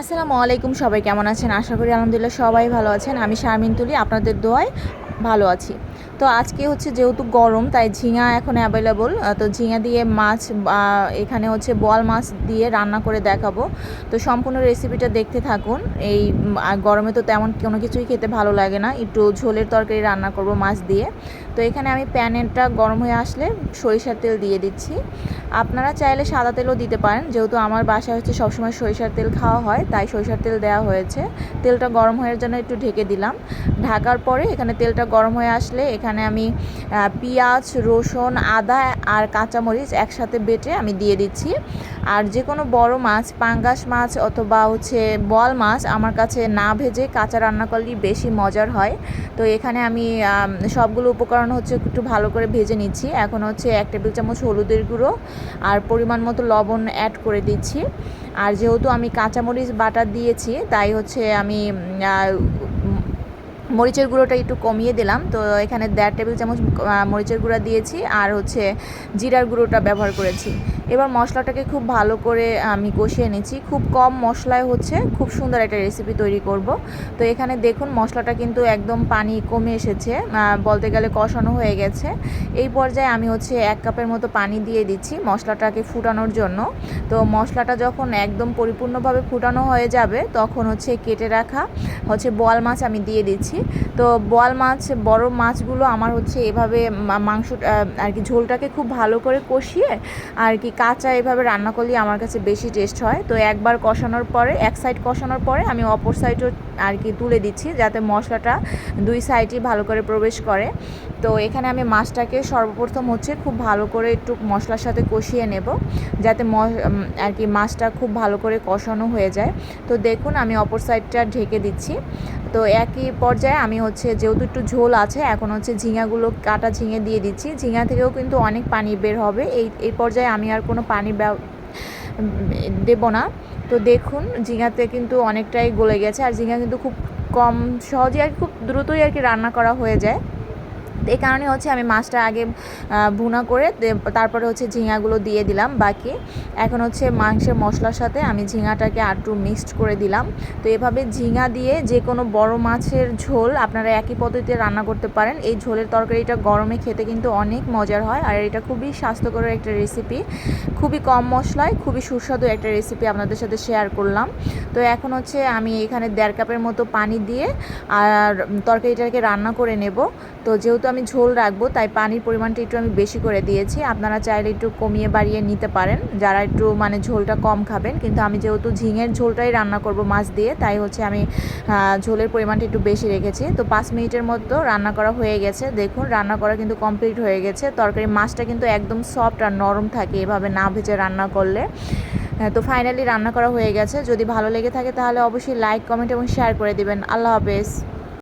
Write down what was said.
আসসালামু আলাইকুম, সবাই কেমন আছেন? আশা করি আলহামদুলিল্লাহ সবাই ভালো আছেন। আমি শারমিন তুলি, আপনাদের দোয়ায় ভালো আছি। তো আজকে হচ্ছে যেহেতু গরম, তাই ঝিঙা এখন অ্যাভেলেবল তো ঝিঙা দিয়ে মাছ এখানে হচ্ছে বোয়াল মাছ দিয়ে রান্না করে দেখাবো। তো সম্পূর্ণ রেসিপিটা দেখতে থাকুন। এই গরমে তো তেমন কোনো কিছুই খেতে ভালো লাগে না। একটু ঝোলের তরকারি রান্না করব মাছ দিয়ে। তো এখানে আমি প্যানেরটা গরম হয়ে আসলে সরিষার তেল দিয়ে দিচ্ছি। আপনারা চাইলে সাদা তেলও দিতে পারেন। যেহেতু আমার বাসায় হচ্ছে সবসময় সরিষার তেল খাওয়া হয়, তাই সরিষার তেল দেওয়া হয়েছে। তেলটা গরম হওয়ার জন্য একটু ঢেকে দিলাম। ঢাকার পরে এখানে তেলটা গরম হয়ে আসলে এখানে আমি পেঁয়াজ, রসুন, আদা আর কাঁচামরিচ একসাথে বেটে আমি দিয়ে দিচ্ছি। আর যে কোনো বড় মাছ, পাঙ্গাস মাছ অথবা হচ্ছে বল মাছ আমার কাছে না ভেজে কাঁচা রান্না করলেই বেশি মজার হয়। তো এখানে আমি সবগুলো উপকরণ হচ্ছে একটু ভালো করে ভেজে নিচ্ছি। এখন হচ্ছে এক টেবিল চামচ হলুদের গুঁড়ো আর পরিমাণ মতো লবণ অ্যাড করে দিচ্ছি। আর যেহেতু আমি কাঁচামরিচ বাটার দিয়েছি, তাই হচ্ছে আমি মরিচের গুঁড়োটা একটু কমিয়ে দিলাম। তো এখানে দেড় টেবিল চামচ মরিচের গুঁড়া দিয়েছি আর হচ্ছে জিরার গুঁড়োটা ব্যবহার করেছি। এবার মশলাটাকে খুব ভালো করে আমি কষিয়ে নিচ্ছি। খুব কম মশলায় হচ্ছে খুব সুন্দর একটা রেসিপি তৈরি করব। তো এখানে দেখুন মশলাটা কিন্তু একদম পানি কমে এসেছে বলতে গেলে কষানো হয়ে গেছে। এই পর্যায়ে আমি হচ্ছে এক কাপের মতো পানি দিয়ে দিচ্ছি মশলাটাকে ফুটানোর জন্য। তো মশলাটা যখন একদম পরিপূর্ণভাবে ফুটানো হয়ে যাবে, তখন হচ্ছে কেটে রাখা হচ্ছে বোয়াল মাছ আমি দিয়ে দিচ্ছি। তো বোয়াল মাছ, বড় মাছগুলো আমার হচ্ছে এভাবে মাংস আর কি ঝোলটাকে খুব ভালো করে কষিয়ে, আর কি কাঁচা এভাবে রান্না করলে আমার কাছে বেশি টেস্ট হয়। তো একবার কষানোর পরে, এক সাইড কষানোর পরে আমি অপর সাইডও আর কি তুলে দিচ্ছি যাতে মশলাটা দুই সাইডই ভালো করে প্রবেশ করে। তো এখানে আমি মাছটাকে সর্বপ্রথম হচ্ছে খুব ভালো করে একটু মশলার সাথে কষিয়ে নেব, যাতে আর কি মাছটা খুব ভালো করে কষানো হয়ে যায়। তো দেখুন আমি অপর সাইডটা ঢেকে দিচ্ছি। তো একই পর্যায়ে আমি হচ্ছে যেহেতু একটু ঝোল আছে, এখন হচ্ছে ঝিঙাগুলো কাটা ঝিঙে দিয়ে দিচ্ছি। ঝিঙা থেকেও কিন্তু অনেক পানি বের হবে। এই এই পর্যায়ে আমি আর কোনো পানি দেব না। তো দেখুন, ঝিঙাতে কিন্তু অনেকটাই গলে গেছে। আর ঝিঙা কিন্তু খুব কম সহজেই আর খুব দ্রুতই আর কি রান্না করা হয়ে যায়। এই কারণে হচ্ছে আমি মাছটা আগে ভুনা করে তারপরে হচ্ছে ঝিঙাগুলো দিয়ে দিলাম বাকি। এখন হচ্ছে মাংসের মশলার সাথে আমি ঝিঙাটাকে আরটু মিক্সড করে দিলাম। তো এভাবে ঝিঙা দিয়ে যে কোনো বড় মাছের ঝোল আপনারা একই পদ্ধতিতে রান্না করতে পারেন। এই ঝোলের তরকারিটা গরমে খেতে কিন্তু অনেক মজার হয় আর এটা খুবই স্বাস্থ্যকর একটা রেসিপি খুবই কম মশলায়, খুবই সুস্বাদু একটা রেসিপি আপনাদের সাথে শেয়ার করলাম। তো এখন হচ্ছে আমি এখানে দেড় কাপের মতো পানি দিয়ে আর তরকারিটাকে রান্না করে নেব। তো যেহেতু আমি ঝোল রাখব তাই পানির পরিমাণটা একটু আমি বেশি করে দিয়েছি। আপনারা চাইলে একটু কমিয়ে বাড়িয়ে নিতে পারেন। যারা একটু মানে ঝোলটা কম খাবেন কিন্তু আমি যেহেতু ঝিঙের ঝোলটাই রান্না করব মাছ দিয়ে তাই হচ্ছে আমি ঝোলের পরিমাণটা একটু বেশি রেখেছি। তো পাঁচ মিনিটের মতো রান্না করা হয়ে গেছে। দেখুন রান্না করা কিন্তু কমপ্লিট হয়ে গেছে। তরকারি মাছটা কিন্তু একদম সফট আর নরম থাকে এভাবে না ভেজে রান্না করলে। হ্যাঁ, তো ফাইনালি রান্না করা হয়ে গেছে। যদি ভালো লেগে থাকে তাহলে অবশ্যই লাইক কমেন্ট এবং শেয়ার করে দেবেন। আল্লাহ হাফেজ।